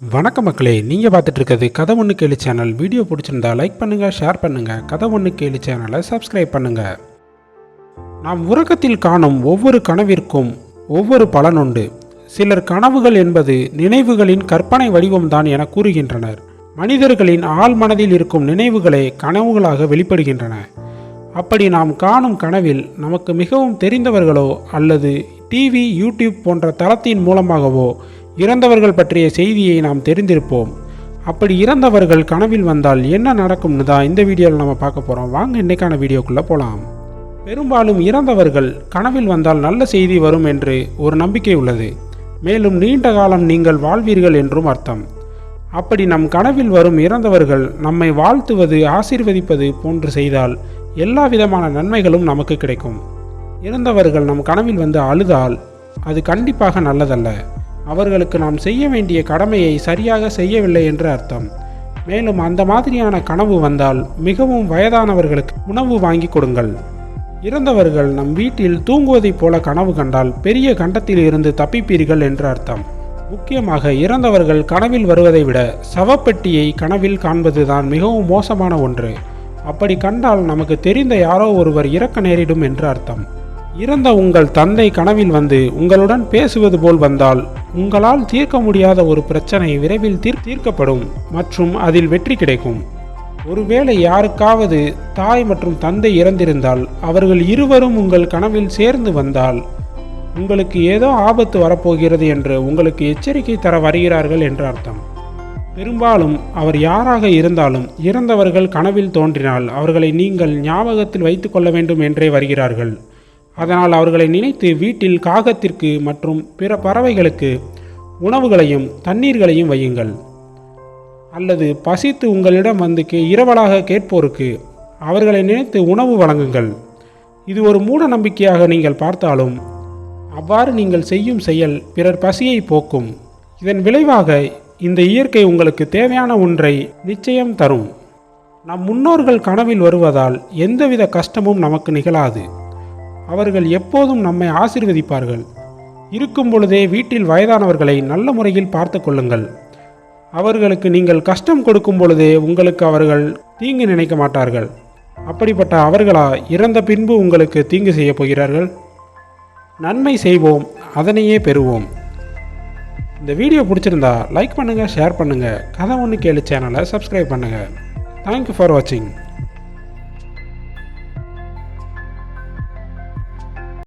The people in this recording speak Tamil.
வணக்கம் மக்களே நீங்கள் பார்த்துட்டு இருக்கிறது கதை ஒன்று கேளு சேனல். வீடியோ பிடிச்சிருந்தா லைக் பண்ணுங்கள் ஷேர் பண்ணுங்கள் கதை ஒன்று கேளு சேனலை சப்ஸ்கிரைப் பண்ணுங்கள் நாம் உறக்கத்தில் காணும் ஒவ்வொரு கனவிற்கும் ஒவ்வொரு பலனுண்டு சிலர் கனவுகள் என்பது நினைவுகளின் கற்பனை வடிவம்தான் என கூறுகின்றனர். மனிதர்களின் ஆழ் மனதில் இருக்கும் நினைவுகளே கனவுகளாக வெளிப்படுகின்றன. அப்படி நாம் காணும் கனவில் நமக்கு மிகவும் தெரிந்தவர்களோ அல்லது டிவி யூடியூப் போன்ற தளத்தின் மூலமாகவோ இறந்தவர்கள் பற்றிய செய்தியை நாம் தெரிந்திருப்போம். அப்படி இறந்தவர்கள் கனவில் வந்தால் என்ன நடக்கும்னு தான் இந்த வீடியோவில் நம்ம பார்க்க போகிறோம் வாங்க இன்னைக்கான வீடியோக்குள்ளே போகலாம் பெரும்பாலும் இறந்தவர்கள் கனவில் வந்தால் நல்ல செய்தி வரும் என்று ஒரு நம்பிக்கை உள்ளது. மேலும் நீண்ட காலம் நீங்கள் வாழ்வீர்கள் என்றும் அர்த்தம். அப்படி நம் கனவில் வரும் இறந்தவர்கள் நம்மை வாழ்த்துவது ஆசீர்வதிப்பது போன்று செய்தால் எல்லா விதமான நன்மைகளும் நமக்கு கிடைக்கும். இறந்தவர்கள் நம் கனவில் வந்து அழுதால் அது கண்டிப்பாக நல்லதல்ல. அவர்களுக்கு நாம் செய்ய வேண்டிய கடமையை சரியாக செய்யவில்லை என்று அர்த்தம். மேலும் அந்த மாதிரியான கனவு வந்தால் மிகவும் வயதானவர்களுக்கு உணவு வாங்கி கொடுங்கள். இறந்தவர்கள் நம் வீட்டில் தூங்குவதைப் போல கனவு கண்டால் பெரிய கண்டத்தில் இருந்து தப்பிப்பீர்கள் என்று அர்த்தம். முக்கியமாக இறந்தவர்கள் கனவில் வருவதை விட சவப்பெட்டியை கனவில் காண்பதுதான் மிகவும் மோசமான ஒன்று. அப்படி கண்டால் நமக்கு தெரிந்த யாரோ ஒருவர் இறக்க நேரிடும் என்று அர்த்தம். இறந்த உங்கள் தந்தை கனவில் வந்து உங்களுடன் பேசுவது போல் வந்தால் உங்களால் தீர்க்க முடியாத ஒரு பிரச்சனை விரைவில் தீர் தீர்க்கப்படும் மற்றும் அதில் வெற்றி கிடைக்கும். ஒருவேளை யாருக்காவது தாய் மற்றும் தந்தை இறந்திருந்தால் அவர்கள் இருவரும் உங்கள் கனவில் சேர்ந்து வந்தால் உங்களுக்கு ஏதோ ஆபத்து வரப்போகிறது என்று உங்களுக்கு எச்சரிக்கை தர வருகிறார்கள் என்று அர்த்தம். பெரும்பாலும் அவர் யாராக இருந்தாலும் இறந்தவர்கள் கனவில் தோன்றினால் அவர்களை நீங்கள் ஞாபகத்தில் வைத்துக்கொள்ள வேண்டும் என்றே வருகிறார்கள். அதனால் அவர்களை நினைத்து வீட்டில் காகத்திற்கு மற்றும் பிற பறவைகளுக்கு உணவுகளையும் தண்ணீர்களையும் வையுங்கள். அல்லது பசித்து உங்களிடம் வந்து கே இரவலாக கேட்போருக்கு அவர்களை நினைத்து உணவு வழங்குங்கள். இது ஒரு மூட நம்பிக்கையாக நீங்கள் பார்த்தாலும் அவ்வாறு நீங்கள் செய்யும் செயல் பிறர் பசியை போக்கும். இதன் விளைவாக இந்த இயற்கை உங்களுக்கு தேவையான ஒன்றை நிச்சயம் தரும். நம் முன்னோர்கள் கனவில் வருவதால் எந்தவித கஷ்டமும் நமக்கு நிகழாது. அவர்கள் எப்போதும் நம்மை ஆசீர்வதிப்பார்கள். இருக்கும் பொழுதே வீட்டில் வயதானவர்களை நல்ல முறையில் பார்த்து கொள்ளுங்கள். அவர்களுக்கு நீங்கள் கஷ்டம் கொடுக்கும் பொழுதே உங்களுக்கு அவர்கள் தீங்கு நினைக்க மாட்டார்கள். அப்படிப்பட்ட அவர்களா இறந்த பின்பு உங்களுக்கு தீங்கு செய்ய போகிறார்கள்? நன்மை செய்வோம் அதனையே பெறுவோம். இந்த வீடியோ பிடிச்சிருந்தா லைக் பண்ணுங்கள் ஷேர் பண்ணுங்கள் கதை ஒன்று கேளு சேனலை சப்ஸ்கிரைப் பண்ணுங்கள் தேங்க்யூ ஃபார் வாட்சிங்